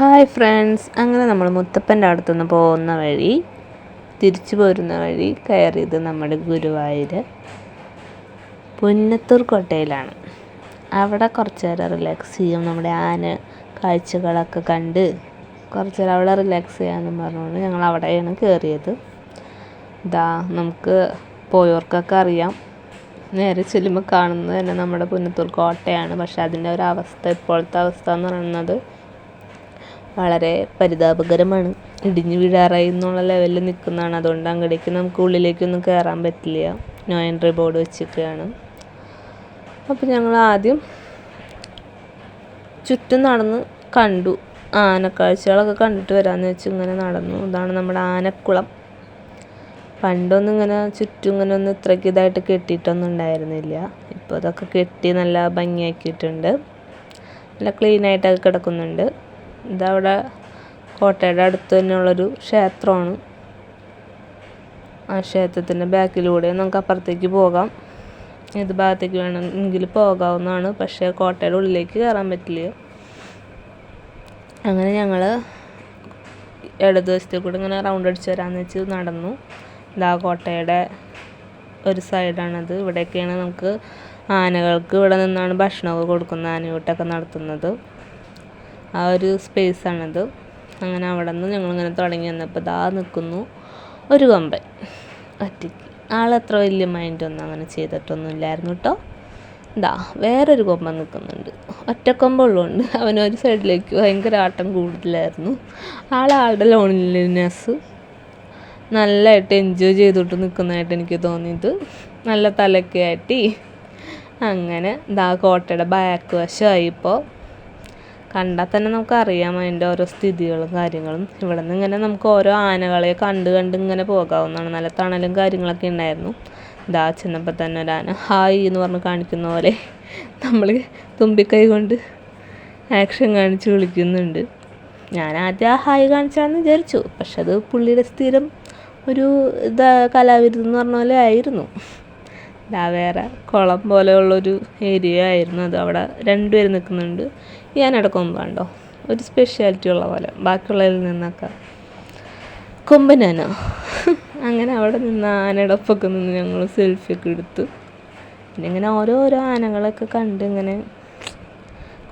Hi friends. അങ്ങനെ നമ്മൾ മുത്തപ്പന്റെ അടുത്തുനിന്ന് പോകുന്ന വഴി തിരിച്ചു പോരുന്ന വഴി കയറിയത് നമ്മുടെ ഗുരുവായൂർ പുന്നത്തൂർ കോട്ടയിലാണ്. അവിടെ കുറച്ച് നേരം റിലാക്സ് ചെയ്യും. നമ്മുടെ ആന കാഴ്ചകളൊക്കെ കണ്ട് കുറച്ച് നേരം അവിടെ റിലാക്സ് ചെയ്യാമെന്ന് പറഞ്ഞുകൊണ്ട് ഞങ്ങൾ അവിടെയാണ് കയറിയത്. ഇതാ നമുക്ക് പോയവർക്കൊക്കെ അറിയാം. നേരെ ചെല്ലുമ്പോൾ കാണുന്നത് തന്നെ നമ്മുടെ പുന്നത്തൂർ കോട്ടയാണ്. പക്ഷേ അതിന്റെ ഒരു അവസ്ഥ ഇപ്പോഴത്തെ അവസ്ഥ എന്ന് പറയുന്നത് വളരെ പരിതാപകരമാണ്. ഇടിഞ്ഞു വീഴാറായി എന്നുള്ള ലെവലിൽ നിൽക്കുന്നതാണ്. അതുകൊണ്ട് അങ്ങടേക്ക് നമുക്ക് ഉള്ളിലേക്കൊന്നും കയറാൻ പറ്റില്ല. നോ എൻട്രി ബോർഡ് വെച്ചിരിക്കുകയാണ് അപ്പോൾ ഞങ്ങൾ ആദ്യം ചുറ്റും നടന്ന് കണ്ടു. ആനക്കാഴ്ചകളൊക്കെ കണ്ടിട്ട് വരാമെന്ന് വെച്ച് ഇങ്ങനെ നടന്നു. ഇതാണ് നമ്മുടെ ആനക്കുളം. പണ്ടൊന്നും ഇങ്ങനെ ചുറ്റും ഇങ്ങനെ ഒന്നും ഇത്രയ്ക്ക് ഇതായിട്ട് കെട്ടിയിട്ടൊന്നും ഉണ്ടായിരുന്നില്ല. ഇപ്പോൾ അതൊക്കെ കെട്ടി നല്ല ഭംഗിയാക്കിയിട്ടുണ്ട്. നല്ല ക്ലീനായിട്ടൊക്കെ കിടക്കുന്നുണ്ട്. ഇതവിടെ കോട്ടയുടെ അടുത്ത് തന്നെയുള്ളൊരു ക്ഷേത്രമാണ്. ആ ക്ഷേത്രത്തിന്റെ ബാക്കിലൂടെ നമുക്ക് അപ്പുറത്തേക്ക് പോകാം. ഏത് ഭാഗത്തേക്ക് വേണമെങ്കിൽ പോകാവുന്നതാണ്. പക്ഷേ കോട്ടയുടെ ഉള്ളിലേക്ക് കയറാൻ പറ്റില്ല. അങ്ങനെ ഞങ്ങൾ ഇടതുവശത്തെ കൂടെ ഇങ്ങനെ റൗണ്ട് അടിച്ച് വരാമെന്ന് വെച്ച് നടന്നു. ഇതാ കോട്ടയുടെ ഒരു സൈഡാണത് ഇവിടെയൊക്കെയാണ് നമുക്ക് ആനകൾക്ക് ഇവിടെ നിന്നാണ് ഭക്ഷണമൊക്കെ കൊടുക്കുന്നത് ആനയൂട്ടൊക്കെ നടത്തുന്നത്. ആ ഒരു സ്പേസാണത് അങ്ങനെ അവിടെ നിന്ന് ഞങ്ങളിങ്ങനെ തുടങ്ങി വന്നപ്പോൾ ഇതാ നിൽക്കുന്നു ഒരു കൊമ്പൻ. ഒറ്റയ്ക്ക് ആളത്ര വലിയ മൈൻഡൊന്നും അങ്ങനെ ചെയ്തിട്ടൊന്നും ഇല്ലായിരുന്നു കേട്ടോ ഇതാ വേറൊരു കൊമ്പൻ നിൽക്കുന്നുണ്ട് ഒറ്റക്കൊമ്പുള്ളതുകൊണ്ട് അവൻ ഒരു സൈഡിലേക്ക് ഭയങ്കര ആട്ടം കൂടുതലായിരുന്നു. ആളാളുടെ ലോൺലിനെസ് നല്ലതായിട്ട് എൻജോയ് ചെയ്തിട്ട് നിൽക്കുന്നതായിട്ട് എനിക്ക് തോന്നിയത്. നല്ല തലയൊക്കെ അങ്ങനെ ദാ കോട്ടയുടെ ബാക്ക് വശമായി ഇപ്പോൾ കണ്ടാൽ തന്നെ നമുക്ക് അറിയാം അതിന്റെ ഓരോ സ്ഥിതികളും കാര്യങ്ങളും. ഇവിടെ നിന്ന് ഇങ്ങനെ നമുക്ക് ഓരോ ആനകളെ കണ്ട് കണ്ട് ഇങ്ങനെ പോകാവുന്നതാണ്. നല്ല തണലും കാര്യങ്ങളൊക്കെ ഉണ്ടായിരുന്നു. ഇതാ ചെന്നപ്പോൾ തന്നെ ഒരു ആന. ഹായ് എന്ന് പറഞ്ഞ് കാണിക്കുന്ന പോലെ നമ്മൾ തുമ്പിക്കൈ കൊണ്ട് ആക്ഷൻ കാണിച്ച് വിളിക്കുന്നുണ്ട്. ഞാൻ ആദ്യം ആ ഹായ് കാണിച്ചാണെന്ന് വിചാരിച്ചു. പക്ഷെ അത് പുള്ളിയുടെ സ്ഥിരം ഒരു ഇതാ കലാവിരുതെന്ന് പറഞ്ഞ പോലെ ആയിരുന്നു. വേറെ കുളം പോലെയുള്ളൊരു ഏരിയ ആയിരുന്നു അത്. അവിടെ രണ്ടുപേര് നിൽക്കുന്നുണ്ട്. ഞാൻ കൊമ്പ് കണ്ടോ? ഒരു സ്പെഷ്യാലിറ്റി ഉള്ള പോലെ. ബാക്കിയുള്ളതിൽ നിന്നൊക്കെ കൊമ്പനാന അങ്ങനെ അവിടെ നിന്ന് ആനയുടെ ഒപ്പമൊക്കെ നിന്ന് ഞങ്ങൾ സെൽഫിയൊക്കെ എടുത്തു. പിന്നെ ഇങ്ങനെ ഓരോരോ ആനകളൊക്കെ കണ്ട് ഇങ്ങനെ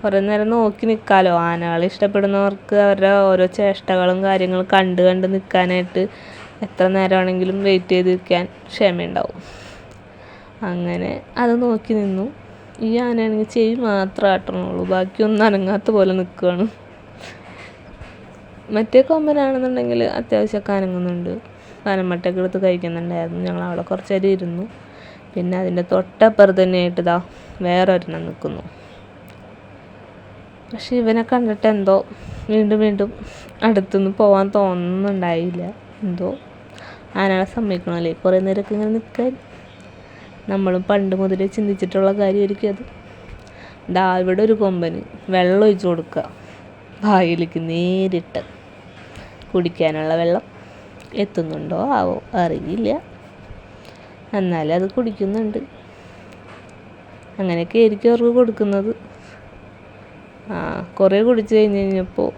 കുറേ നേരം നോക്കി നിൽക്കാമല്ലോ ആനകളെ ഇഷ്ടപ്പെടുന്നവർക്ക് അവരുടെ ഓരോ ചേഷ്ടകളും കാര്യങ്ങളും കണ്ട് കണ്ട് നിൽക്കാനായിട്ട് എത്ര നേരമാണെങ്കിലും വെയിറ്റ് ചെയ്ത് നിൽക്കാൻ ക്ഷമയുണ്ടാവും. അങ്ങനെ അത് നോക്കി നിന്നു. ഈ ആനയാണെങ്കിൽ ചെവി മാത്രമേ ആട്ടണുള്ളൂ. ബാക്കിയൊന്നും അനങ്ങാത്ത പോലെ നിൽക്കുകയാണ് മറ്റേ കൊമ്പനാണെന്നുണ്ടെങ്കിൽ അത്യാവശ്യമൊക്കെ അനങ്ങുന്നുണ്ട്. പനമട്ടയൊക്കെ എടുത്ത് കഴിക്കുന്നുണ്ടായിരുന്നു. ഞങ്ങൾ അവിടെ കുറച്ച് നേരം ഇരുന്നു. പിന്നെ അതിന്റെ തൊട്ടപ്പുറത്ത് തന്നെയായിട്ട് ഇതാ വേറെ ഒരെണ്ണം നിൽക്കുന്നു. പക്ഷെ ഇവനെ കണ്ടിട്ട് എന്തോ വീണ്ടും വീണ്ടും അടുത്തുനിന്ന് പോകാൻ തോന്നുന്നുണ്ടായില്ല. എന്തോ ആനകളെ സമ്മതിക്കണമല്ലേ? കുറേ നേരമൊക്കെ ഇങ്ങനെ നിൽക്കാൻ നമ്മളും പണ്ട് മുതലേ ചിന്തിച്ചിട്ടുള്ള കാര്യമായിരിക്കും അത്. ദാ ഇവിടെ ഒരു കൊമ്പന് വെള്ളം ഒഴിച്ചു കൊടുക്കുക. വായിലേക്ക് നേരിട്ട് കുടിക്കാനുള്ള വെള്ളം എത്തുന്നുണ്ടോ? ആവോ? അറിയില്ല. എന്നാലും അത് കുടിക്കുന്നുണ്ട്. അങ്ങനെയൊക്കെ ആയിരിക്കും അവർക്ക് കൊടുക്കുന്നത്. ആ കുറേ കുടിച്ചു കഴിഞ്ഞ് കഴിഞ്ഞപ്പോൾ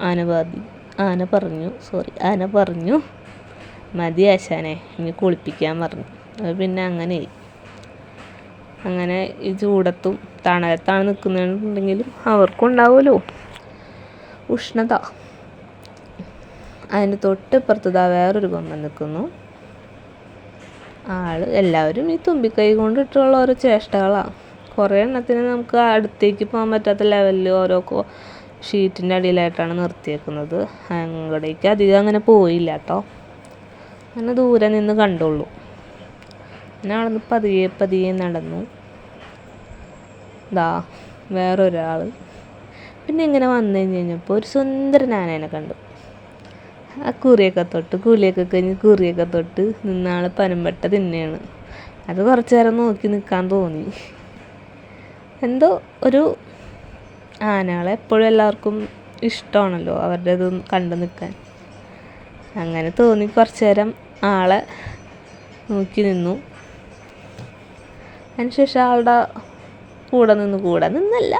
ആന ബാധി ആന പറഞ്ഞു സോറി ആന പറഞ്ഞു മതി ആശാനെ ഇനി കുളിപ്പിക്കാൻ പറഞ്ഞു. അത് പിന്നെ അങ്ങനെയായി. അങ്ങനെ ഈ ചൂടത്തും തണലത്താണ് നിൽക്കുന്നുണ്ടെങ്കിലും അവർക്കും ഉണ്ടാവുമല്ലോ ഉഷ്ണത. അതിന്റെ തൊട്ടിപ്പുറത്ത് ഇതാ വേറൊരു കൊമ്പൻ നിൽക്കുന്നു. ആൾ എല്ലാവരും ഈ തുമ്പിക്കൈ കൊണ്ടിട്ടുള്ള ഓരോ ചേഷ്ടകളാണ് കുറേ എണ്ണത്തിന് നമുക്ക് അടുത്തേക്ക് പോകാൻ പറ്റാത്ത ലെവലിൽ ഓരോ ഷീറ്റിന്റെ അടിയിലായിട്ടാണ് നിർത്തിയേക്കുന്നത്. അങ്ങോട്ടേക്ക് അധികം അങ്ങനെ പോയില്ല കേട്ടോ. അങ്ങനെ ദൂരെ നിന്ന് കണ്ടുള്ളൂ. പിന്നെ അവിടെ നിന്ന് പതിയെ പതിയെ നടന്നു ദാ വേറൊരാൾ പിന്നെ ഇങ്ങനെ വന്നു കഴിഞ്ഞ് കഴിഞ്ഞപ്പോൾ ഒരു സുന്ദരൻ ആനേനെ കണ്ടു. ആ കുറിയൊക്കെ തൊട്ട് കുലിയൊക്കെ കഴിഞ്ഞ് കുറിയൊക്കെ തൊട്ട് നിന്നാൾ പനമ്പട്ട തന്നെയാണ് അത് കുറച്ച് നേരം നോക്കി നിൽക്കാൻ തോന്നി. എന്തോ ഒരു ആനകളെ എപ്പോഴും എല്ലാവർക്കും ഇഷ്ടമാണല്ലോ അവരുടെ ഇത് കണ്ടു നിൽക്കാൻ അങ്ങനെ തോന്നി കുറച്ച് നേരം ആളെ നോക്കി നിന്നു. അതിനുശേഷം ആളുടെ കൂടെ നിന്ന് കൂടെ നിന്നല്ല.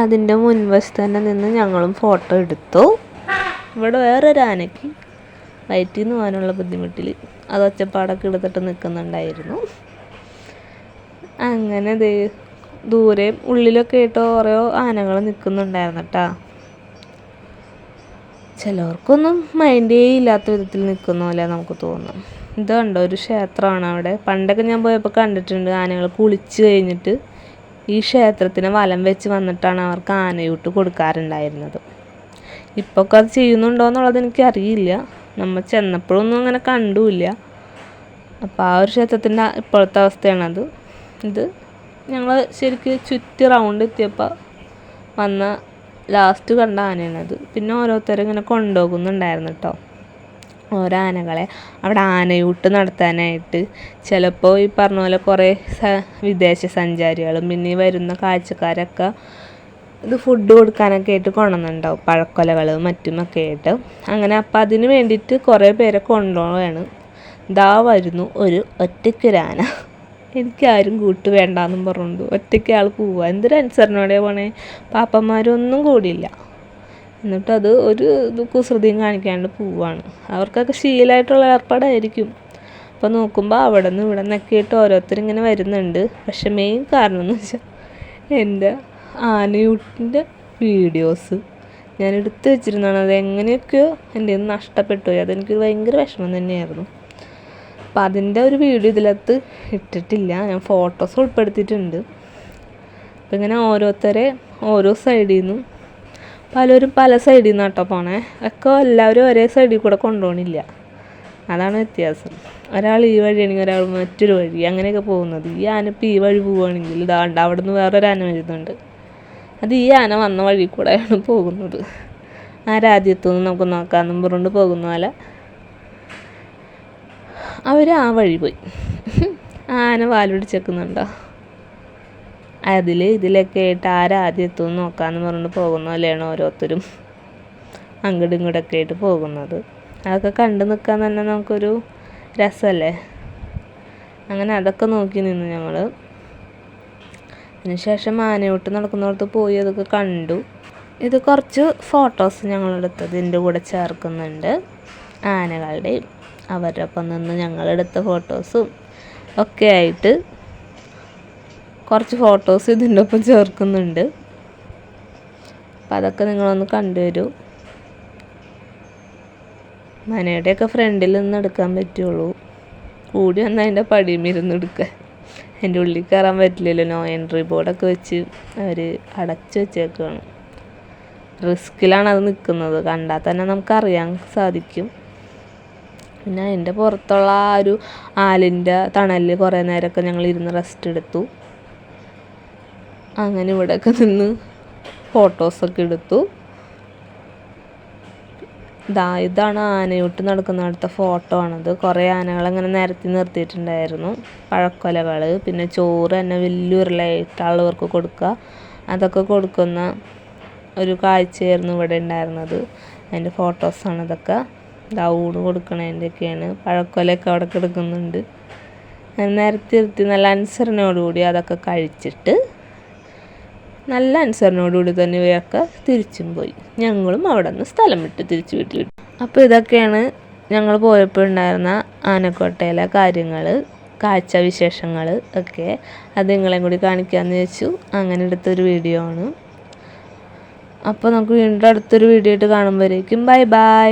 അതിന്റെ മുൻവശത്ത് തന്നെ നിന്ന് ഞങ്ങളും ഫോട്ടോ എടുത്തു. ഇവിടെ വേറൊരു ആനയ്ക്ക് വയറ്റിൽ നിന്ന് പോകാനുള്ള ബുദ്ധിമുട്ടിൽ അത് ഒച്ചപ്പാടൊക്കെ എടുത്തിട്ട് നിൽക്കുന്നുണ്ടായിരുന്നു അങ്ങനെ ദേ ദൂരെ ഉള്ളിലൊക്കെ ആയിട്ട് ഓരോ ആനകൾ നിൽക്കുന്നുണ്ടായിരുന്നു കേട്ടോ ചിലവർക്കൊന്നും മൈൻഡേ ഇല്ലാത്ത വിധത്തിൽ നിൽക്കുന്ന പോലെ നമുക്ക് തോന്നും. ഇത് കണ്ടോ ഒരു ക്ഷേത്രമാണ് അവിടെ. പണ്ടൊക്കെ ഞാൻ പോയപ്പോൾ കണ്ടിട്ടുണ്ട് ആനകൾ കുളിച്ച് കഴിഞ്ഞിട്ട് ഈ ക്ഷേത്രത്തിന് വലം വെച്ച് വന്നിട്ടാണ് അവർക്ക് ആനയൂട്ട് കൊടുക്കാറുണ്ടായിരുന്നത്. ഇപ്പോൾ ഒക്കെ അത് ചെയ്യുന്നുണ്ടോ എന്നുള്ളത് എനിക്കറിയില്ല നമ്മൾ ചെന്നപ്പോഴൊന്നും അങ്ങനെ കണ്ടുമില്ല അപ്പോൾ ആ ഒരു ക്ഷേത്രത്തിന്റെ ഇപ്പോഴത്തെ അവസ്ഥയാണത്. ഇത് ഞങ്ങൾ ശരിക്ക് ചുറ്റി റൗണ്ട് എത്തിയപ്പോൾ വന്ന ലാസ്റ്റ് കണ്ട ആനയാണത്. പിന്നെ ഓരോരുത്തരും ഇങ്ങനെ കൊണ്ടുപോകുന്നുണ്ടായിരുന്നു കേട്ടോ. ഓരോ ആനകളെ അവിടെ ആനയൂട്ട് നടത്താനായിട്ട്. ചിലപ്പോൾ ഈ പറഞ്ഞ പോലെ കുറേ വിദേശ സഞ്ചാരികളും പിന്നെ ഈ വരുന്ന കാഴ്ചക്കാരൊക്കെ ഇത് ഫുഡ് കൊടുക്കാനൊക്കെ ആയിട്ട് കൊണ്ടുവന്നുണ്ടാവും പഴക്കൊലകൾ മറ്റുമൊക്കെ ആയിട്ട്. അങ്ങനെ അപ്പം അതിന് വേണ്ടിയിട്ട് കുറേ പേരെ കൊണ്ടുപോവാണ് ദാ വരുന്നു ഒരു ഒറ്റയ്ക്കൊരാന എനിക്കാരും കൂട്ട് വേണ്ടാന്നും പറഞ്ഞുകൊണ്ട് ഒറ്റയ്ക്ക് ആൾ പോവുക എന്തൊരു അനുസരണയോടെ പോണേ? പാപ്പന്മാരൊന്നും കൂടിയില്ല. എന്നിട്ടത് ഒരു കുസൃതിയും കാണിക്കാണ്ട് പോവാണ്. അവർക്കൊക്കെ ശീലമായിട്ടുള്ള ഏർപ്പാടായിരിക്കും. അപ്പോൾ നോക്കുമ്പോൾ അവിടെ നിന്ന് ഇവിടെ നിന്നൊക്കെ ആയിട്ട് ഓരോരുത്തരിങ്ങനെ വരുന്നുണ്ട്. പക്ഷെ മെയിൻ കാരണം എന്ന് വെച്ചാൽ എന്റെ ആനയൂട്ടിന്റെ വീഡിയോസ് ഞാൻ എടുത്തു വെച്ചിരുന്നതാണ്. അത് എങ്ങനെയൊക്കെയോ എന്റെ നിന്ന് നഷ്ടപ്പെട്ടു പോയി അതെനിക്ക് ഭയങ്കര വിഷമം തന്നെയായിരുന്നു. അപ്പം അതിന്റെ ഒരു വീഡിയോ ഇതിലകത്ത് ഇട്ടിട്ടില്ല. ഞാൻ ഫോട്ടോസ് ഉൾപ്പെടുത്തിയിട്ടുണ്ട്. അപ്പം ഇങ്ങനെ ഓരോരുത്തരെ ഓരോ സൈഡിൽ നിന്നും പലരും പല സൈഡിൽ നിന്നാട്ടോ പോണേ. ഒക്കെ എല്ലാവരും ഒരേ സൈഡിൽ കൂടെ കൊണ്ടുപോകണില്ല അതാണ് വ്യത്യാസം. ഒരാൾ ഈ വഴിയാണെങ്കിൽ ഒരാൾ മറ്റൊരു വഴി. അങ്ങനെയൊക്കെ പോകുന്നത്. ഈ ആന ഇപ്പം ഈ വഴി പോവുകയാണെങ്കിൽ ഇതാണ്ട് അവിടെ നിന്ന് വേറൊരു ആന വരുന്നുണ്ട്. അത് ഈ ആന വന്ന വഴി കൂടെയാണ് പോകുന്നത്. ആ രാജ്യത്തുനിന്ന് നമുക്ക് നോക്കാമെന്നും പറഞ്ഞുകൊണ്ട് പോകുന്ന പോലെ. അവർ ആ വഴി പോയി. ആന വാലുപിടിച്ചേക്കുന്നുണ്ടോ അതിൽ ഇതിലൊക്കെ ആയിട്ട് ആരാദ്യം എത്തുമെന്ന് നോക്കാമെന്ന് പറഞ്ഞിട്ട് പോകുന്ന പോലെയാണ് ഓരോരുത്തരും. അങ്ങോട്ടും ഇങ്ങോട്ടൊക്കെ ആയിട്ട് പോകുന്നത്. അതൊക്കെ കണ്ടു നിൽക്കാൻ തന്നെ നമുക്കൊരു രസമല്ലേ അങ്ങനെ അതൊക്കെ നോക്കി നിന്നു ഞങ്ങൾ അതിനുശേഷം ആനയോട്ട് നടക്കുന്നിടത്ത് പോയി അതൊക്കെ കണ്ടു. ഇത് കുറച്ച് ഫോട്ടോസ് ഞങ്ങളെടുത്തത് ഇതിന്റെ കൂടെ ചേർക്കുന്നുണ്ട്. ആനകളുടെയും അവരുടെ ഒപ്പം നിന്ന് ഞങ്ങളെടുത്ത ഫോട്ടോസും ഒക്കെ ആയിട്ട് കുറച്ച് ഫോട്ടോസ് ഇതിന്റെ ഒപ്പം ചേർക്കുന്നുണ്ട്. അപ്പം അതൊക്കെ നിങ്ങളൊന്ന് കണ്ടുവരൂ. മനയുടെയൊക്കെ ഫ്രണ്ടിൽ നിന്ന് എടുക്കാൻ പറ്റുള്ളൂ. കൂടി വന്നാൽ അതിന്റെ പടിയുമിരുന്ന് എടുക്കാൻ. എന്റെ ഉള്ളിൽ കയറാൻ പറ്റില്ലല്ലോ. നോ എൻട്രി ബോർഡൊക്കെ വെച്ച് അവർ അടച്ചു വെച്ചേക്കാണ് റിസ്ക്കിലാണ് അത് നിൽക്കുന്നത് കണ്ടാൽ തന്നെ നമുക്കറിയാൻ സാധിക്കും. പിന്നെ അതിന്റെ പുറത്തുള്ള ആ ഒരു ആലിന്റെ തണലിൽ കുറേ നേരമൊക്കെ ഞങ്ങൾ ഇരുന്ന് റെസ്റ്റ് എടുത്തു. അങ്ങനെ ഇവിടെയൊക്കെ നിന്ന് ഫോട്ടോസൊക്കെ എടുത്തു. ദാ ഇതാണ് ആനയൂട്ട് നടക്കുന്ന അടുത്ത ഫോട്ടോ ആണത്. കുറേ ആനകൾ അങ്ങനെ നിരത്തി നിർത്തിയിട്ടുണ്ടായിരുന്നു. പഴക്കൊലകൾ പിന്നെ ചോറ് തന്നെ വലിയ ഉരുളയായിട്ട് കൊടുക്കുക. അതൊക്കെ കൊടുക്കുന്ന ഒരു കാഴ്ചയായിരുന്നു ഇവിടെ ഉണ്ടായിരുന്നത്. അതിന്റെ ഫോട്ടോസാണ് ഇതൊക്കെ. ദാ ഊണ് കൊടുക്കണതിന്റെയൊക്കെയാണ്. പഴക്കൊലയൊക്കെ അവിടെ കിടക്കുന്നുണ്ട്. നിരത്തി നിർത്തി നല്ല അനുസരണയോടുകൂടി അതൊക്കെ കഴിച്ചിട്ട് നല്ല അനുസരണയോടുകൂടി തന്നെ ഇവയൊക്കെ തിരിച്ചും പോയി. ഞങ്ങളും അവിടെ നിന്ന് സ്ഥലം വിട്ട് തിരിച്ചു വീട്ടിൽ വിട്ടു. അപ്പോൾ ഇതൊക്കെയാണ് ഞങ്ങൾ പോയപ്പോൾ ഉണ്ടായിരുന്ന ആനക്കോട്ടയിലെ കാര്യങ്ങൾ കാഴ്ച വിശേഷങ്ങൾ ഒക്കെ. അത് നിങ്ങളെയും കൂടി കാണിക്കാമെന്ന് വെച്ചു അങ്ങനെ എടുത്തൊരു വീഡിയോ ആണ്. അപ്പോൾ നമുക്ക് വീണ്ടും അടുത്തൊരു വീഡിയോ ആയിട്ട് കാണുമ്പോഴേക്കും. Bye bye.